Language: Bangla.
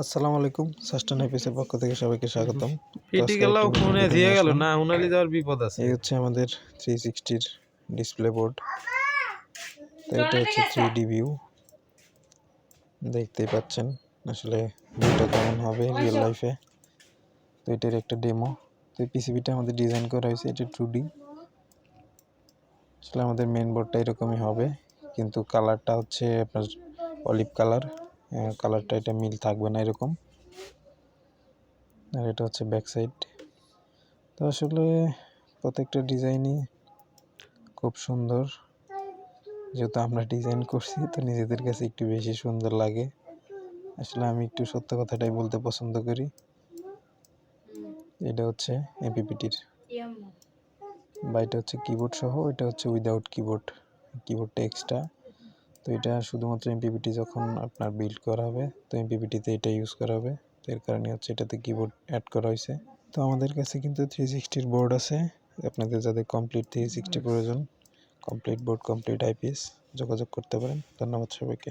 আসসালামু আলাইকুম সাস্টেন অফিসের পক্ষ থেকে সবাইকে স্বাগতম। আজকে গেল ফোনে দিয়ে গেল না হুনালি যাওয়ার বিপদ আছে। এই হচ্ছে আমাদের থ্রি সিক্সটির ডিসপ্লে বোর্ড তো এটা হচ্ছে থ্রি ডি ভিউ দেখতেই পাচ্ছেন আসলে ভিউটা কেমন হবে রিয়েল লাইফে তো এটার একটা ডেমো তো এই পিসিবিটা আমাদের ডিজাইন করা হয়েছে এটা টু ডি আসলে আমাদের মেন বোর্ডটা এরকমই হবে কিন্তু কালারটা হচ্ছে আপনার অলিভ কালার কালারটা এটা মিল থাকবে না এরকম। আর এটা হচ্ছে ব্যাক সাইড তো আসলে প্রত্যেকটা ডিজাইনই খুব সুন্দর। যেহেতু আমরা ডিজাইন করছি তো নিজেদের কাছে একটু বেশি সুন্দর লাগে। আসলে আমি একটু সত্য কথাটাই বলতে পছন্দ করি। এটা হচ্ছে এপিপিটির বা এটা হচ্ছে কিবোর্ড সহ এটা হচ্ছে উইদাউট কিবোর্ড কিবোর্ডটা এক্সট্রা তো এটা শুধুমাত্র এমপিপিটি যখন আপনার বিল্ড করা হবে তো এমপিপিটিতে এটা ইউজ করা হবে। তো এর কারণে হচ্ছে এটাতে কিবোর্ড অ্যাড করা হয়েছে। তো আমাদের কাছে কিন্তু থ্রি সিক্সটির বোর্ড আছে। আপনাদের যাদের কমপ্লিট থ্রি সিক্সটি প্রয়োজন কমপ্লিট বোর্ড কমপ্লিট আইপিএস যোগাযোগ করতে পারেন। ধন্যবাদ সবাইকে।